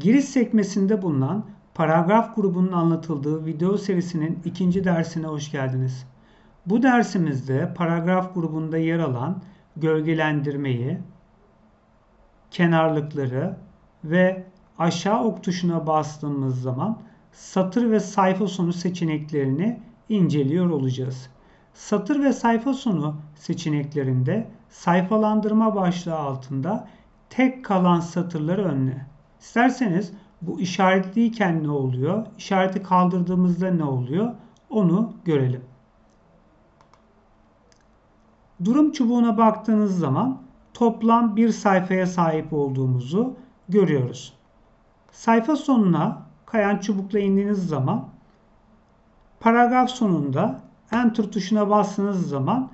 Giriş sekmesinde bulunan paragraf grubunun anlatıldığı video serisinin ikinci dersine hoş geldiniz. Bu dersimizde paragraf grubunda yer alan gölgelendirmeyi, kenarlıkları ve aşağı ok tuşuna bastığımız zaman satır ve sayfa sonu seçeneklerini inceliyor olacağız. Satır ve sayfa sonu seçeneklerinde sayfalandırma başlığı altında tek kalan satırları önle. İsterseniz bu işaretliyken ne oluyor? İşareti kaldırdığımızda ne oluyor? Onu görelim. Durum çubuğuna baktığınız zaman toplam bir sayfaya sahip olduğumuzu görüyoruz. Sayfa sonuna kayan çubukla indiğiniz zaman paragraf sonunda Enter tuşuna bastığınız zaman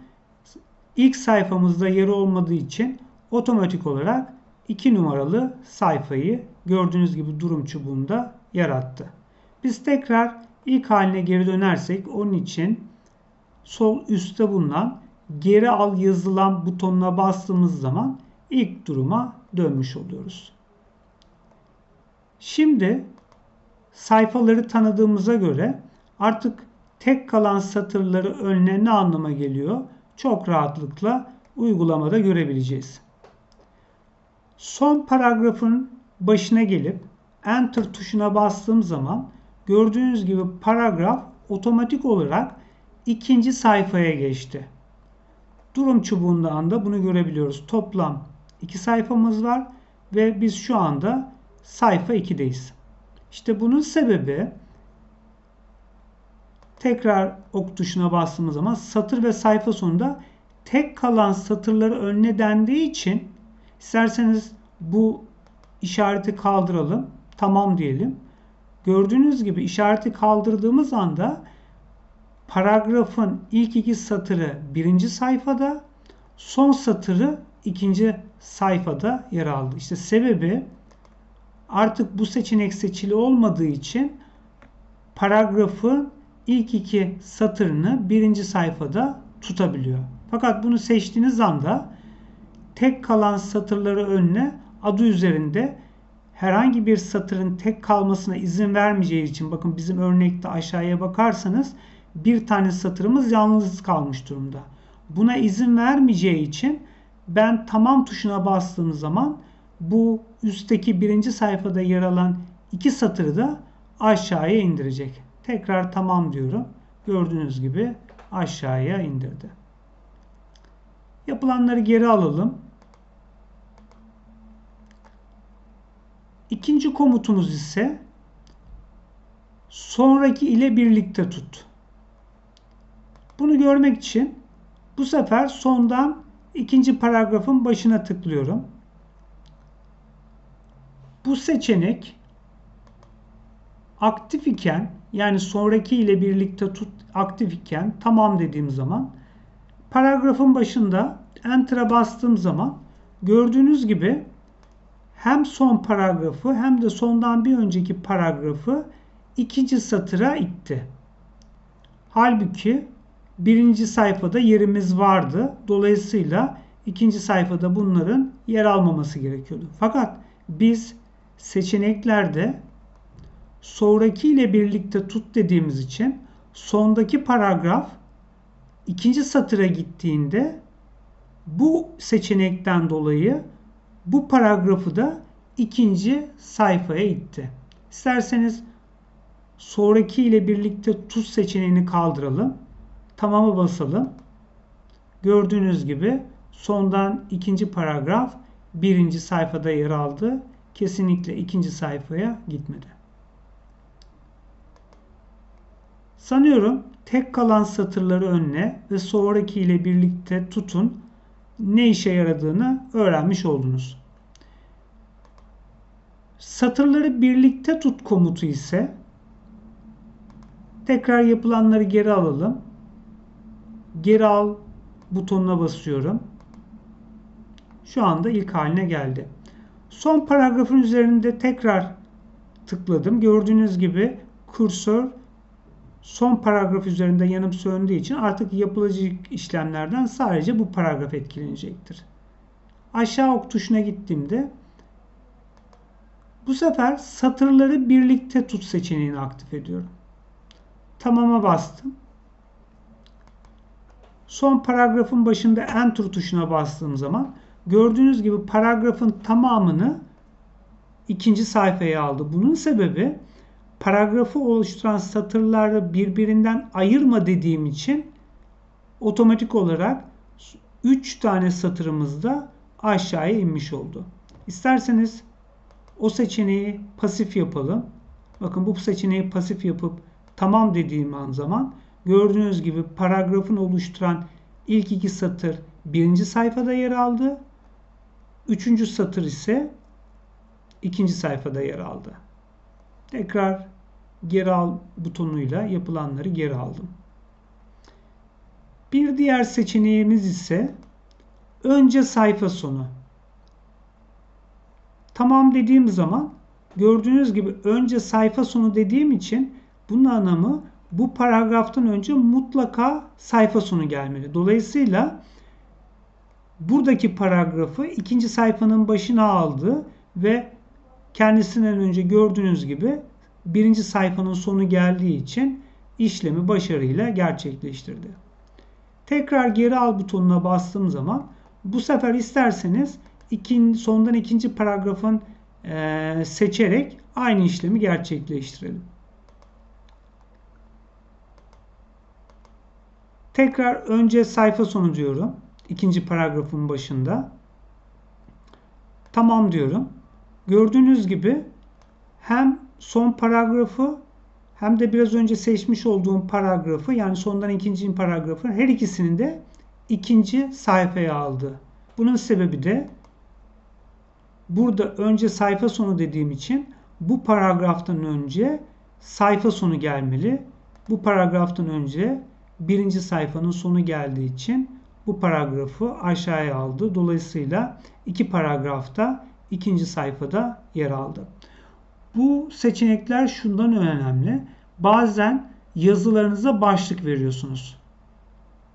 ilk sayfamızda yeri olmadığı için otomatik olarak 2 numaralı sayfayı gördüğünüz gibi durum çubuğunda yarattı. Biz tekrar ilk haline geri dönersek onun için sol üstte bulunan geri al yazılan butonuna bastığımız zaman ilk duruma dönmüş oluyoruz. Şimdi sayfaları tanıdığımıza göre artık tek kalan satırları önüne ne anlama geliyor? Çok rahatlıkla uygulamada görebileceğiz. Son paragrafın başına gelip Enter tuşuna bastığım zaman gördüğünüz gibi paragraf otomatik olarak ikinci sayfaya geçti. Durum çubuğundan da bunu görebiliyoruz. Toplam iki sayfamız var ve biz şu anda sayfa 2'deyiz. İşte bunun sebebi tekrar ok tuşuna bastığımız zaman satır ve sayfa sonunda tek kalan satırları önüne dendiği için isterseniz bu işareti kaldıralım. Tamam diyelim. Gördüğünüz gibi işareti kaldırdığımız anda paragrafın ilk iki satırı birinci sayfada, son satırı ikinci sayfada yer aldı. İşte sebebi artık bu seçenek seçili olmadığı için paragrafın ilk iki satırını birinci sayfada tutabiliyor. Fakat bunu seçtiğiniz anda tek kalan satırları önüne adı üzerinde herhangi bir satırın tek kalmasına izin vermeyeceği için bakın bizim örnekte aşağıya bakarsanız bir tane satırımız yalnız kalmış durumda. Buna izin vermeyeceği için ben tamam tuşuna bastığım zaman bu üstteki birinci sayfada yer alan iki satırı da aşağıya indirecek. Tekrar tamam diyorum. Gördüğünüz gibi aşağıya indirdi. Yapılanları geri alalım. İkinci komutumuz ise sonraki ile birlikte tut. Bunu görmek için bu sefer sondan ikinci paragrafın başına tıklıyorum. Bu seçenek aktif iken yani sonraki ile birlikte tut aktif iken tamam dediğim zaman paragrafın başında enter'a bastığım zaman gördüğünüz gibi hem son paragrafı hem de sondan bir önceki paragrafı ikinci satıra itti. Halbuki birinci sayfada yerimiz vardı. Dolayısıyla ikinci sayfada bunların yer almaması gerekiyordu. Fakat biz seçeneklerde sonraki ile birlikte tut dediğimiz için sondaki paragraf ikinci satıra gittiğinde bu seçenekten dolayı bu paragrafı da ikinci sayfaya itti. İsterseniz sonraki ile birlikte tut seçeneğini kaldıralım. Tamam'a basalım. Gördüğünüz gibi sondan ikinci paragraf birinci sayfada yer aldı. Kesinlikle ikinci sayfaya gitmedi. Sanıyorum tek kalan satırları önüne ve sonraki ile birlikte tutun ne işe yaradığını öğrenmiş oldunuz. Satırları birlikte tut komutu ise tekrar yapılanları geri alalım. Geri al butonuna basıyorum. Şu anda ilk haline geldi. Son paragrafın üzerinde tekrar tıkladım. Gördüğünüz gibi kursör son paragraf üzerinde yanıp söndüğü için artık yapılacak işlemlerden sadece bu paragraf etkilenecektir. Aşağı ok tuşuna gittiğimde Bu sefer satırları birlikte tut seçeneğini aktif ediyorum. Tamama bastım. Son paragrafın başında Enter tuşuna bastığım zaman gördüğünüz gibi paragrafın tamamını ikinci sayfaya aldı. Bunun sebebi paragrafı oluşturan satırları birbirinden ayırma dediğim için otomatik olarak 3 tane satırımız da aşağıya inmiş oldu. İsterseniz o seçeneği pasif yapalım. Bakın bu seçeneği pasif yapıp tamam dediğim an zaman gördüğünüz gibi paragrafın oluşturan ilk iki satır birinci sayfada yer aldı. Üçüncü satır ise ikinci sayfada yer aldı. Tekrar geri al butonuyla yapılanları geri aldım. Bir diğer seçeneğimiz ise önce sayfa sonu. Tamam dediğim zaman gördüğünüz gibi önce sayfa sonu dediğim için bunun anlamı bu paragraftan önce mutlaka sayfa sonu gelmeli. Dolayısıyla buradaki paragrafı ikinci sayfanın başına aldı ve kendisinden önce gördüğünüz gibi birinci sayfanın sonu geldiği için işlemi başarıyla gerçekleştirdi. Tekrar geri al butonuna bastığım zaman bu sefer isterseniz ikinci, sondan ikinci paragrafın e, seçerek aynı işlemi gerçekleştirelim. Tekrar önce sayfa sonu diyorum. ikinci paragrafın başında. Tamam diyorum. Gördüğünüz gibi hem son paragrafı hem de biraz önce seçmiş olduğum paragrafı yani sondan ikinci paragrafı her ikisini de ikinci sayfaya aldı. Bunun sebebi de burada önce sayfa sonu dediğim için bu paragraftan önce sayfa sonu gelmeli. Bu paragraftan önce birinci sayfanın sonu geldiği için bu paragrafı aşağıya aldı. Dolayısıyla iki paragrafta ikinci sayfada yer aldı. Bu seçenekler şundan önemli. Bazen yazılarınıza başlık veriyorsunuz.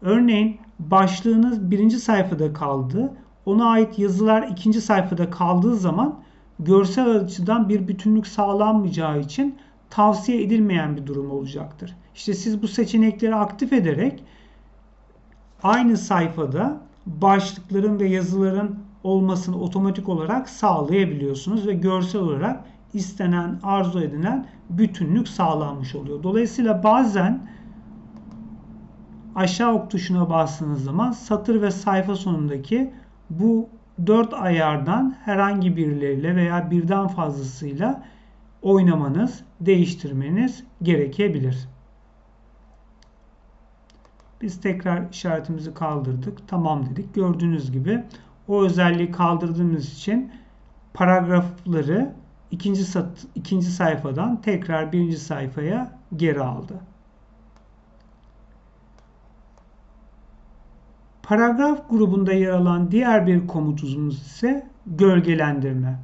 Örneğin başlığınız birinci sayfada kaldı. Ona ait yazılar ikinci sayfada kaldığı zaman görsel açıdan bir bütünlük sağlanmayacağı için tavsiye edilmeyen bir durum olacaktır. İşte siz bu seçenekleri aktif ederek aynı sayfada başlıkların ve yazıların olmasını otomatik olarak sağlayabiliyorsunuz ve görsel olarak istenen, arzu edilen bütünlük sağlanmış oluyor. Dolayısıyla bazen aşağı ok tuşuna bastığınız zaman satır ve sayfa sonundaki bu dört ayardan herhangi birileriyle veya birden fazlasıyla oynamanız, değiştirmeniz gerekebilir. Biz tekrar işaretimizi kaldırdık. Tamam dedik. Gördüğünüz gibi o özelliği kaldırdığımız için paragrafları ikinci, sat, ikinci sayfadan tekrar birinci sayfaya geri aldı. Paragraf grubunda yer alan diğer bir komutumuz ise gölgelendirme.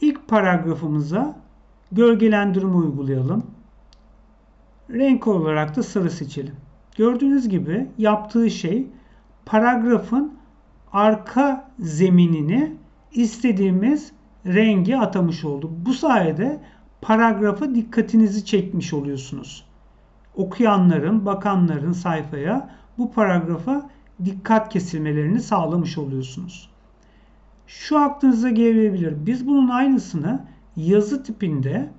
İlk paragrafımıza gölgelendirme uygulayalım. Renk olarak da sarı seçelim. Gördüğünüz gibi yaptığı şey paragrafın arka zeminini istediğimiz rengi atamış oldu. Bu sayede paragrafa dikkatinizi çekmiş oluyorsunuz. Okuyanların, bakanların sayfaya bu paragrafa dikkat kesilmelerini sağlamış oluyorsunuz. Şu aklınıza gelebilir. Biz bunun aynısını yazı tipinde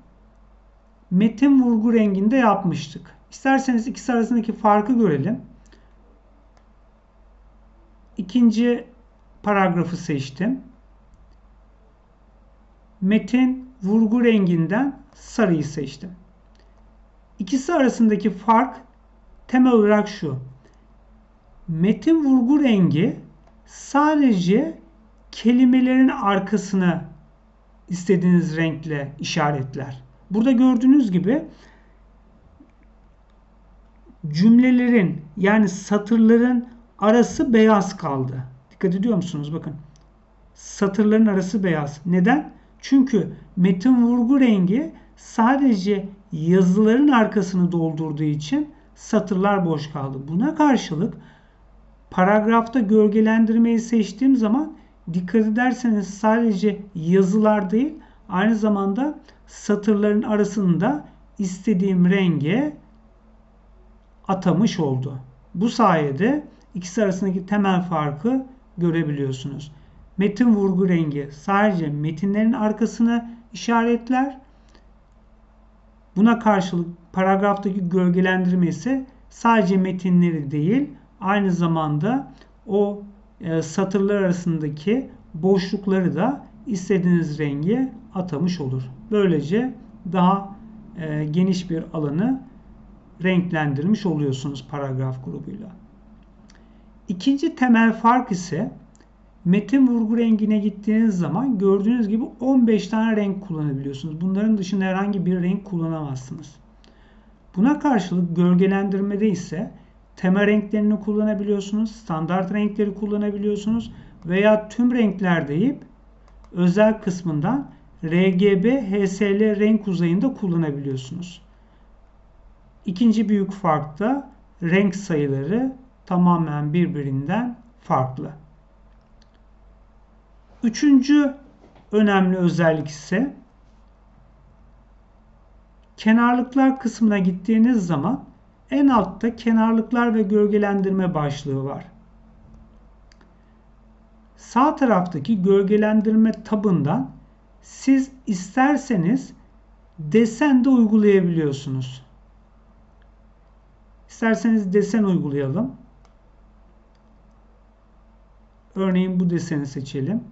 metin vurgu renginde yapmıştık. İsterseniz ikisi arasındaki farkı görelim. İkinci paragrafı seçtim. Metin vurgu renginden sarıyı seçtim. İkisi arasındaki fark temel olarak şu. Metin vurgu rengi sadece kelimelerin arkasına istediğiniz renkle işaretler. Burada gördüğünüz gibi cümlelerin yani satırların arası beyaz kaldı. Dikkat ediyor musunuz? Bakın. Satırların arası beyaz. Neden? Çünkü metin vurgu rengi sadece yazıların arkasını doldurduğu için satırlar boş kaldı. Buna karşılık paragrafta gölgelendirmeyi seçtiğim zaman dikkat ederseniz sadece yazılar değil aynı zamanda satırların arasında istediğim renge atamış oldu. Bu sayede ikisi arasındaki temel farkı görebiliyorsunuz. Metin vurgu rengi sadece metinlerin arkasını işaretler. Buna karşılık paragraftaki gölgelendirme ise sadece metinleri değil aynı zamanda o e, satırlar arasındaki boşlukları da istediğiniz renge atamış olur. Böylece daha e, geniş bir alanı renklendirmiş oluyorsunuz paragraf grubuyla. İkinci temel fark ise metin vurgu rengine gittiğiniz zaman gördüğünüz gibi 15 tane renk kullanabiliyorsunuz. Bunların dışında herhangi bir renk kullanamazsınız. Buna karşılık gölgelendirmede ise tema renklerini kullanabiliyorsunuz, standart renkleri kullanabiliyorsunuz veya tüm renkler deyip özel kısmından RGB HSL renk uzayında kullanabiliyorsunuz. İkinci büyük fark da renk sayıları tamamen birbirinden farklı. Üçüncü önemli özellik ise kenarlıklar kısmına gittiğiniz zaman en altta kenarlıklar ve gölgelendirme başlığı var. Sağ taraftaki gölgelendirme tabından siz isterseniz desen de uygulayabiliyorsunuz. İsterseniz desen uygulayalım. Örneğin bu deseni seçelim.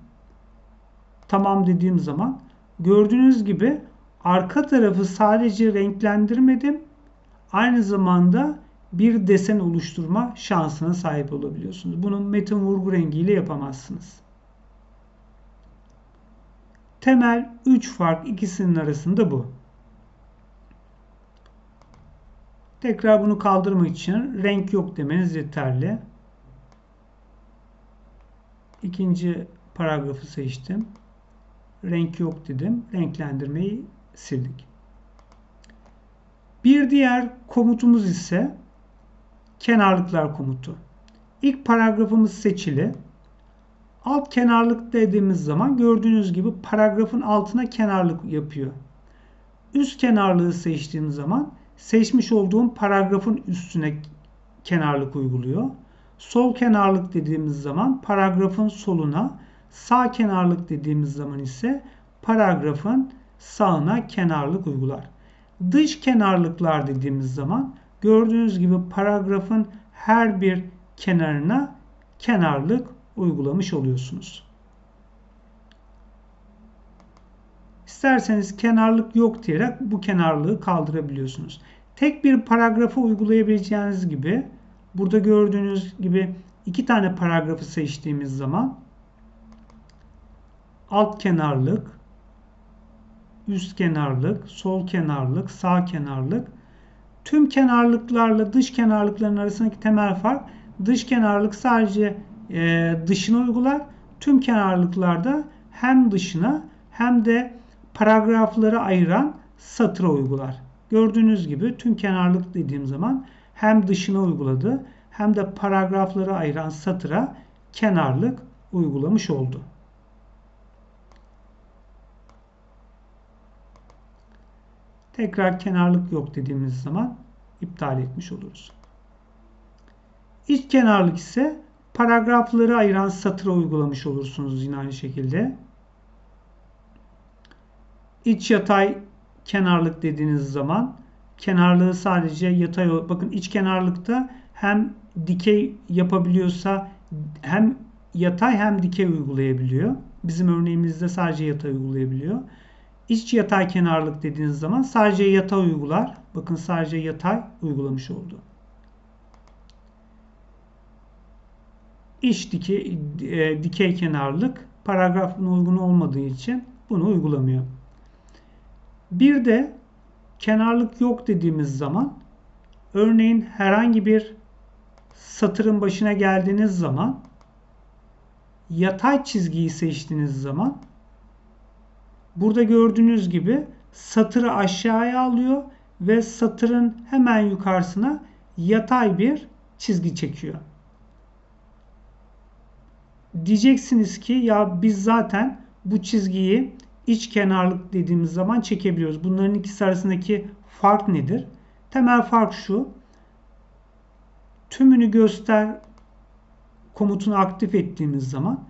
Tamam dediğim zaman gördüğünüz gibi arka tarafı sadece renklendirmedim. Aynı zamanda bir desen oluşturma şansına sahip olabiliyorsunuz. Bunu metin vurgu rengiyle yapamazsınız. Temel 3 fark ikisinin arasında bu. Tekrar bunu kaldırmak için renk yok demeniz yeterli. İkinci paragrafı seçtim. Renk yok dedim. Renklendirmeyi sildik. Bir diğer komutumuz ise kenarlıklar komutu. İlk paragrafımız seçili. Alt kenarlık dediğimiz zaman gördüğünüz gibi paragrafın altına kenarlık yapıyor. Üst kenarlığı seçtiğim zaman seçmiş olduğum paragrafın üstüne kenarlık uyguluyor. Sol kenarlık dediğimiz zaman paragrafın soluna, sağ kenarlık dediğimiz zaman ise paragrafın sağına kenarlık uygular. Dış kenarlıklar dediğimiz zaman gördüğünüz gibi paragrafın her bir kenarına kenarlık uygulamış oluyorsunuz. İsterseniz kenarlık yok diyerek bu kenarlığı kaldırabiliyorsunuz. Tek bir paragrafı uygulayabileceğiniz gibi burada gördüğünüz gibi iki tane paragrafı seçtiğimiz zaman alt kenarlık, üst kenarlık, sol kenarlık, sağ kenarlık tüm kenarlıklarla dış kenarlıkların arasındaki temel fark dış kenarlık sadece e, dışına uygular. Tüm kenarlıklarda hem dışına hem de paragrafları ayıran satıra uygular. Gördüğünüz gibi tüm kenarlık dediğim zaman hem dışına uyguladı hem de paragrafları ayıran satıra kenarlık uygulamış oldu. Tekrar kenarlık yok dediğimiz zaman iptal etmiş oluruz. İç kenarlık ise paragrafları ayıran satıra uygulamış olursunuz yine aynı şekilde. İç yatay kenarlık dediğiniz zaman kenarlığı sadece yatay bakın iç kenarlıkta hem dikey yapabiliyorsa hem yatay hem dikey uygulayabiliyor. Bizim örneğimizde sadece yatay uygulayabiliyor. İç yatay kenarlık dediğiniz zaman sadece yatay uygular. Bakın sadece yatay uygulamış oldu. İç dikey, e, dikey kenarlık paragrafın uygun olmadığı için bunu uygulamıyor. Bir de kenarlık yok dediğimiz zaman örneğin herhangi bir satırın başına geldiğiniz zaman yatay çizgiyi seçtiğiniz zaman burada gördüğünüz gibi satırı aşağıya alıyor ve satırın hemen yukarısına yatay bir çizgi çekiyor. diyeceksiniz ki ya biz zaten bu çizgiyi iç kenarlık dediğimiz zaman çekebiliyoruz. Bunların ikisi arasındaki fark nedir? Temel fark şu. Tümünü göster komutunu aktif ettiğimiz zaman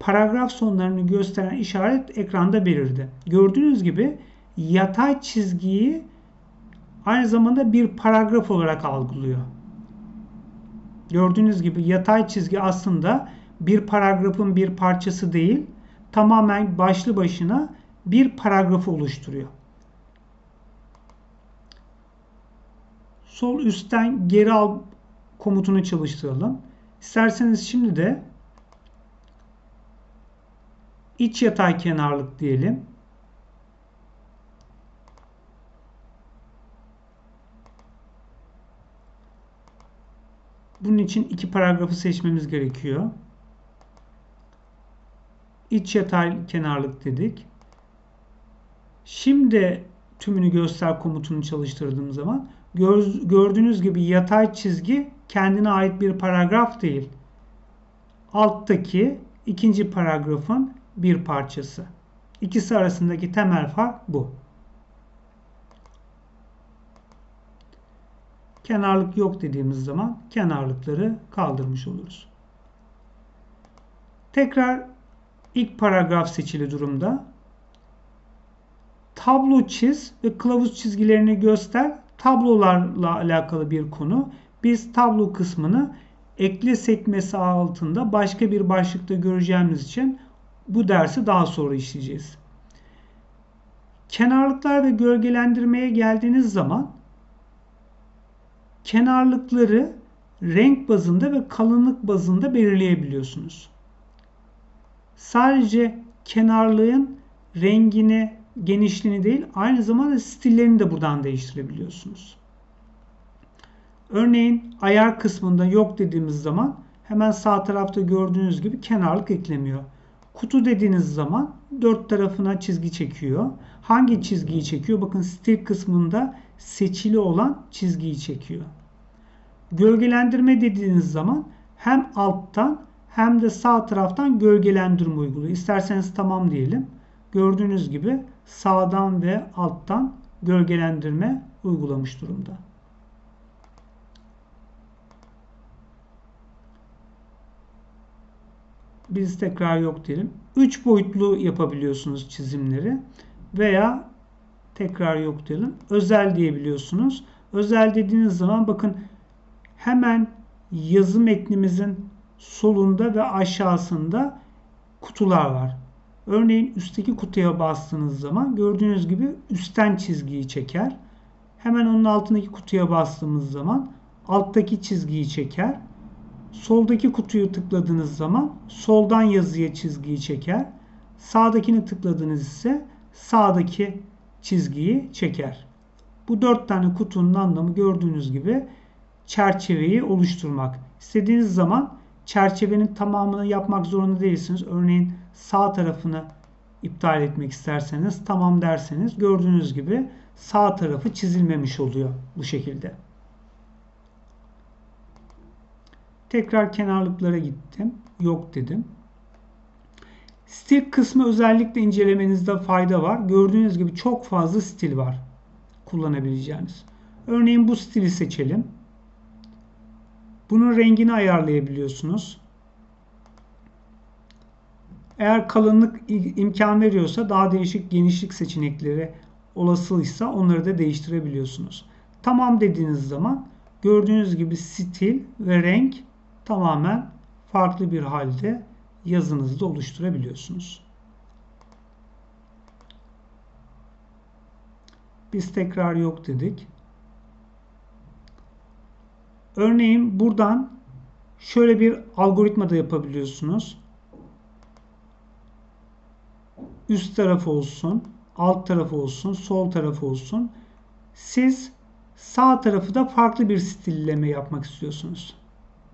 paragraf sonlarını gösteren işaret ekranda belirdi. Gördüğünüz gibi yatay çizgiyi aynı zamanda bir paragraf olarak algılıyor. Gördüğünüz gibi yatay çizgi aslında bir paragrafın bir parçası değil, tamamen başlı başına bir paragrafı oluşturuyor. Sol üstten geri al komutunu çalıştıralım. İsterseniz şimdi de iç yatay kenarlık diyelim. Bunun için iki paragrafı seçmemiz gerekiyor. İç yatay kenarlık dedik. Şimdi tümünü göster komutunu çalıştırdığım zaman gördüğünüz gibi yatay çizgi kendine ait bir paragraf değil. Alttaki ikinci paragrafın bir parçası. İkisi arasındaki temel fark bu. Kenarlık yok dediğimiz zaman kenarlıkları kaldırmış oluruz. Tekrar ilk paragraf seçili durumda tablo çiz ve kılavuz çizgilerini göster. Tablolarla alakalı bir konu. Biz tablo kısmını ekle sekmesi altında başka bir başlıkta göreceğimiz için bu dersi daha sonra işleyeceğiz. Kenarlıklar ve gölgelendirmeye geldiğiniz zaman kenarlıkları renk bazında ve kalınlık bazında belirleyebiliyorsunuz. Sadece kenarlığın rengini, genişliğini değil aynı zamanda stillerini de buradan değiştirebiliyorsunuz. Örneğin ayar kısmında yok dediğimiz zaman hemen sağ tarafta gördüğünüz gibi kenarlık eklemiyor. Kutu dediğiniz zaman dört tarafına çizgi çekiyor. Hangi çizgiyi çekiyor? Bakın stil kısmında seçili olan çizgiyi çekiyor. Gölgelendirme dediğiniz zaman hem alttan hem de sağ taraftan gölgelendirme uyguluyor. İsterseniz tamam diyelim. Gördüğünüz gibi sağdan ve alttan gölgelendirme uygulamış durumda. Biz tekrar yok diyelim. 3 boyutlu yapabiliyorsunuz çizimleri veya tekrar yok diyelim. Özel diyebiliyorsunuz. Özel dediğiniz zaman bakın hemen yazı metnimizin solunda ve aşağısında kutular var. Örneğin üstteki kutuya bastığınız zaman gördüğünüz gibi üstten çizgiyi çeker. Hemen onun altındaki kutuya bastığımız zaman alttaki çizgiyi çeker. Soldaki kutuyu tıkladığınız zaman soldan yazıya çizgiyi çeker. Sağdakini tıkladığınız ise sağdaki çizgiyi çeker. Bu dört tane kutunun anlamı gördüğünüz gibi çerçeveyi oluşturmak. İstediğiniz zaman çerçevenin tamamını yapmak zorunda değilsiniz. Örneğin sağ tarafını iptal etmek isterseniz tamam derseniz gördüğünüz gibi sağ tarafı çizilmemiş oluyor bu şekilde. Tekrar kenarlıklara gittim. Yok dedim. Stil kısmı özellikle incelemenizde fayda var. Gördüğünüz gibi çok fazla stil var kullanabileceğiniz. Örneğin bu stili seçelim. Bunun rengini ayarlayabiliyorsunuz. Eğer kalınlık imkan veriyorsa daha değişik genişlik seçenekleri olasıysa onları da değiştirebiliyorsunuz. Tamam dediğiniz zaman gördüğünüz gibi stil ve renk tamamen farklı bir halde yazınızda oluşturabiliyorsunuz. Biz tekrar yok dedik. Örneğin buradan şöyle bir algoritma da yapabiliyorsunuz. Üst tarafı olsun, alt tarafı olsun, sol tarafı olsun. Siz sağ tarafı da farklı bir stilleme yapmak istiyorsunuz.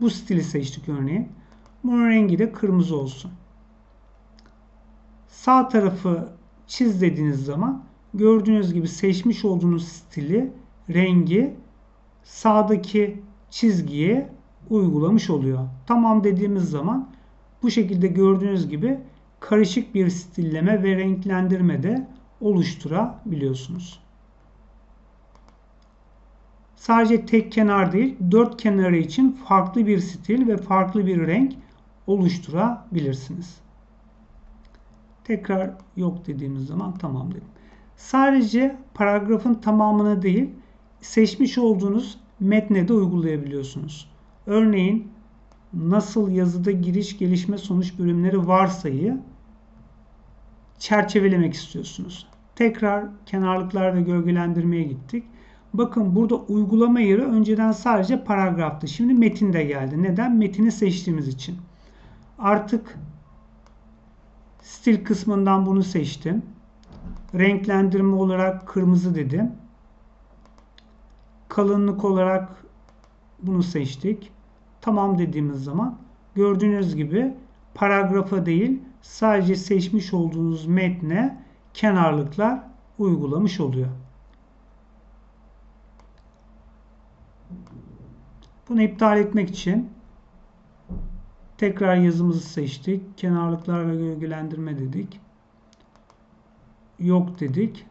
Bu stili seçtik örneğin. Bunun rengi de kırmızı olsun. Sağ tarafı çiz dediğiniz zaman gördüğünüz gibi seçmiş olduğunuz stili, rengi sağdaki çizgiye uygulamış oluyor. Tamam dediğimiz zaman Bu şekilde gördüğünüz gibi karışık bir stilleme ve renklendirme de oluşturabiliyorsunuz. Sadece tek kenar değil, dört kenarı için farklı bir stil ve farklı bir renk oluşturabilirsiniz. Tekrar yok dediğimiz zaman tamam dedim. Sadece paragrafın tamamını değil, seçmiş olduğunuz metne de uygulayabiliyorsunuz. Örneğin nasıl yazıda giriş, gelişme, sonuç bölümleri varsayı çerçevelemek istiyorsunuz. Tekrar kenarlıklar ve gölgelendirmeye gittik. Bakın burada uygulama yeri önceden sadece paragraftı. Şimdi metin de geldi. Neden? Metini seçtiğimiz için. Artık stil kısmından bunu seçtim. Renklendirme olarak kırmızı dedim. Kalınlık olarak bunu seçtik. Tamam dediğimiz zaman gördüğünüz gibi paragrafa değil sadece seçmiş olduğunuz metne kenarlıklar uygulamış oluyor. Bunu iptal etmek için tekrar yazımızı seçtik. Kenarlıklar ve gölgelendirme dedik. Yok dedik.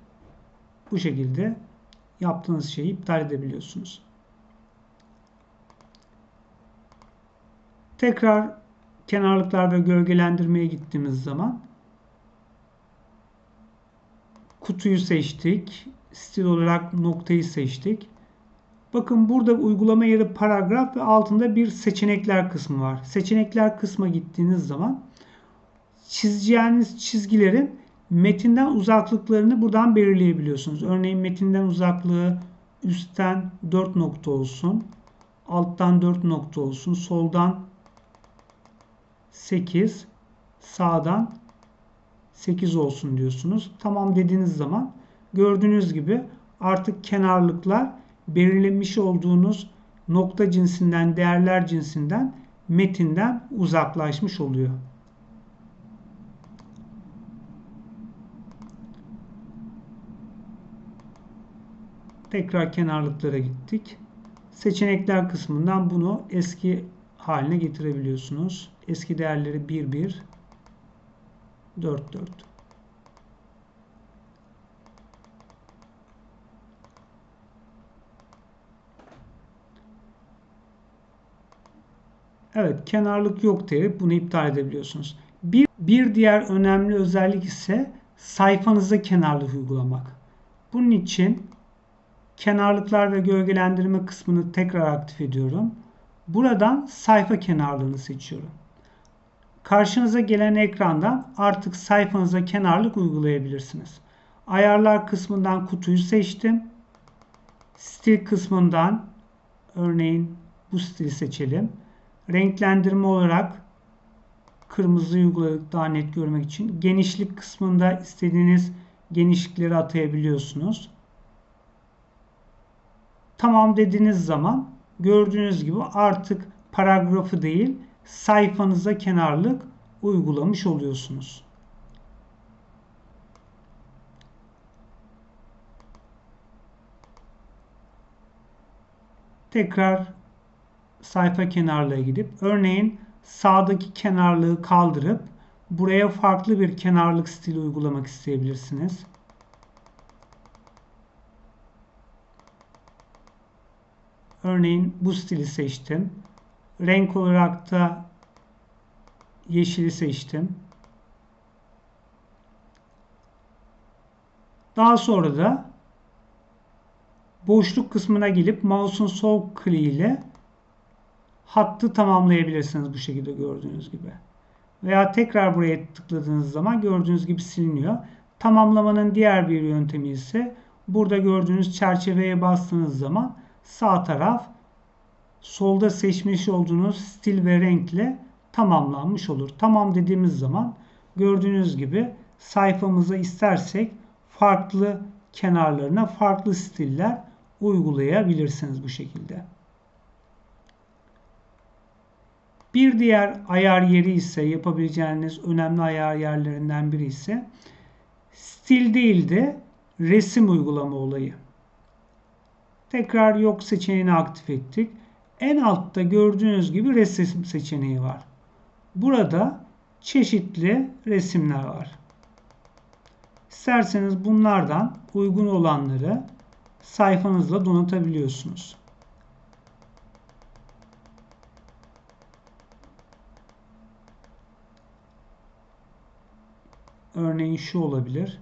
Bu şekilde yaptığınız şeyi iptal edebiliyorsunuz. Tekrar kenarlıklar ve gölgelendirmeye gittiğimiz zaman kutuyu seçtik. Stil olarak noktayı seçtik. Bakın burada uygulama yeri paragraf ve altında bir seçenekler kısmı var. Seçenekler kısma gittiğiniz zaman çizeceğiniz çizgilerin metinden uzaklıklarını buradan belirleyebiliyorsunuz. Örneğin metinden uzaklığı üstten 4 nokta olsun. Alttan 4 nokta olsun. Soldan 8 sağdan 8 olsun diyorsunuz. Tamam dediğiniz zaman gördüğünüz gibi artık kenarlıklar belirlemiş olduğunuz nokta cinsinden, değerler cinsinden metinden uzaklaşmış oluyor. Tekrar kenarlıklara gittik. Seçenekler kısmından bunu eski haline getirebiliyorsunuz. Eski değerleri 1 1 4 4. Evet, kenarlık yok deyip bunu iptal edebiliyorsunuz. Bir, bir diğer önemli özellik ise sayfanıza kenarlık uygulamak. Bunun için kenarlıklar ve gölgelendirme kısmını tekrar aktif ediyorum. Buradan sayfa kenarlığını seçiyorum. Karşınıza gelen ekrandan artık sayfanıza kenarlık uygulayabilirsiniz. Ayarlar kısmından kutuyu seçtim. Stil kısmından örneğin bu stili seçelim. Renklendirme olarak kırmızı uyguladık daha net görmek için. Genişlik kısmında istediğiniz genişlikleri atayabiliyorsunuz. Tamam dediğiniz zaman gördüğünüz gibi artık paragrafı değil sayfanıza kenarlık uygulamış oluyorsunuz. Tekrar sayfa kenarlığa gidip örneğin sağdaki kenarlığı kaldırıp buraya farklı bir kenarlık stili uygulamak isteyebilirsiniz. Örneğin bu stili seçtim. Renk olarak da yeşili seçtim. Daha sonra da boşluk kısmına gelip mouse'un sol kliği ile hattı tamamlayabilirsiniz bu şekilde gördüğünüz gibi. Veya tekrar buraya tıkladığınız zaman gördüğünüz gibi siliniyor. Tamamlamanın diğer bir yöntemi ise burada gördüğünüz çerçeveye bastığınız zaman sağ taraf solda seçmiş olduğunuz stil ve renkle tamamlanmış olur. Tamam dediğimiz zaman gördüğünüz gibi sayfamıza istersek farklı kenarlarına farklı stiller uygulayabilirsiniz bu şekilde. Bir diğer ayar yeri ise yapabileceğiniz önemli ayar yerlerinden biri ise stil değil de resim uygulama olayı. Tekrar yok seçeneğini aktif ettik. En altta gördüğünüz gibi resim seçeneği var. Burada çeşitli resimler var. İsterseniz bunlardan uygun olanları sayfanızla donatabiliyorsunuz. Örneğin şu olabilir.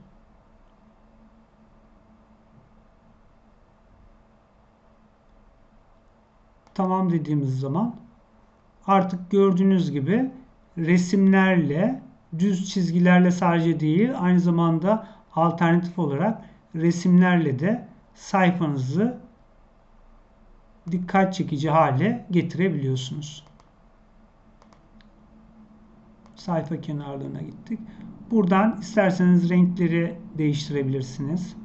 Tamam dediğimiz zaman artık gördüğünüz gibi resimlerle düz çizgilerle sadece değil aynı zamanda alternatif olarak resimlerle de sayfanızı dikkat çekici hale getirebiliyorsunuz. Sayfa kenarlarına gittik. Buradan isterseniz renkleri değiştirebilirsiniz.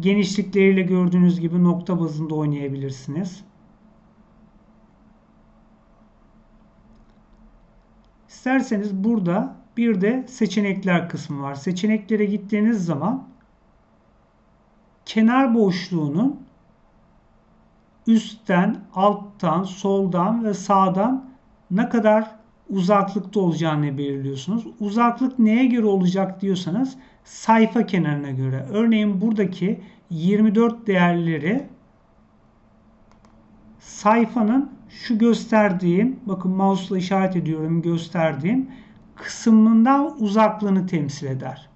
Genişlikleriyle gördüğünüz gibi nokta bazında oynayabilirsiniz. İsterseniz burada bir de seçenekler kısmı var. Seçeneklere gittiğiniz zaman kenar boşluğunun üstten, alttan, soldan ve sağdan ne kadar uzaklıkta olacağını belirliyorsunuz. Uzaklık neye göre olacak diyorsanız sayfa kenarına göre. Örneğin buradaki 24 değerleri sayfanın şu gösterdiğim, bakın mouse'la işaret ediyorum gösterdiğim kısmından uzaklığını temsil eder.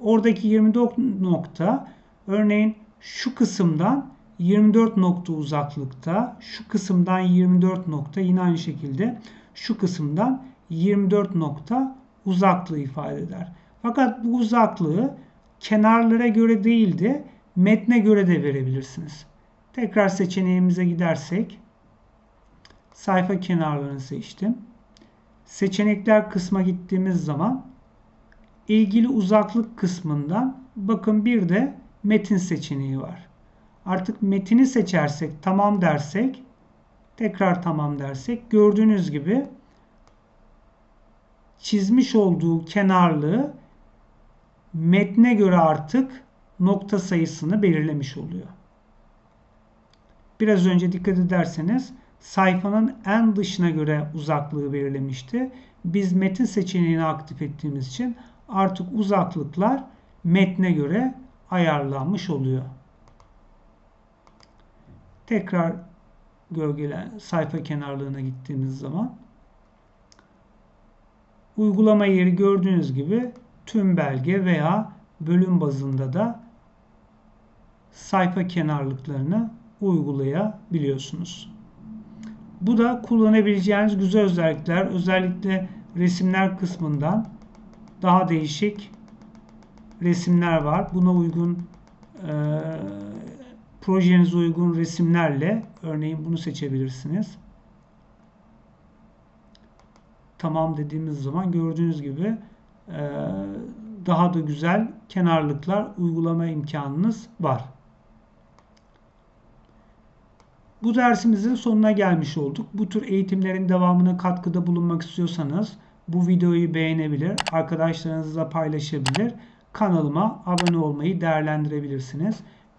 Oradaki 24 nokta örneğin şu kısımdan 24 nokta uzaklıkta, şu kısımdan 24 nokta yine aynı şekilde şu kısımdan 24 nokta uzaklığı ifade eder. Fakat bu uzaklığı kenarlara göre değil de metne göre de verebilirsiniz. Tekrar seçeneğimize gidersek sayfa kenarlarını seçtim. Seçenekler kısma gittiğimiz zaman ilgili uzaklık kısmından bakın bir de metin seçeneği var. Artık metini seçersek tamam dersek tekrar tamam dersek gördüğünüz gibi çizmiş olduğu kenarlığı metne göre artık nokta sayısını belirlemiş oluyor. Biraz önce dikkat ederseniz sayfanın en dışına göre uzaklığı belirlemişti. Biz metin seçeneğini aktif ettiğimiz için artık uzaklıklar metne göre ayarlanmış oluyor. Tekrar gölgelen sayfa kenarlığına gittiğimiz zaman uygulama yeri gördüğünüz gibi tüm belge veya bölüm bazında da sayfa kenarlıklarını uygulayabiliyorsunuz. Bu da kullanabileceğiniz güzel özellikler. Özellikle resimler kısmından daha değişik resimler var. Buna uygun e, projenize uygun resimlerle örneğin bunu seçebilirsiniz. Tamam dediğimiz zaman gördüğünüz gibi e, daha da güzel kenarlıklar uygulama imkanınız var. Bu dersimizin sonuna gelmiş olduk. Bu tür eğitimlerin devamına katkıda bulunmak istiyorsanız bu videoyu beğenebilir, arkadaşlarınızla paylaşabilir, kanalıma abone olmayı değerlendirebilirsiniz.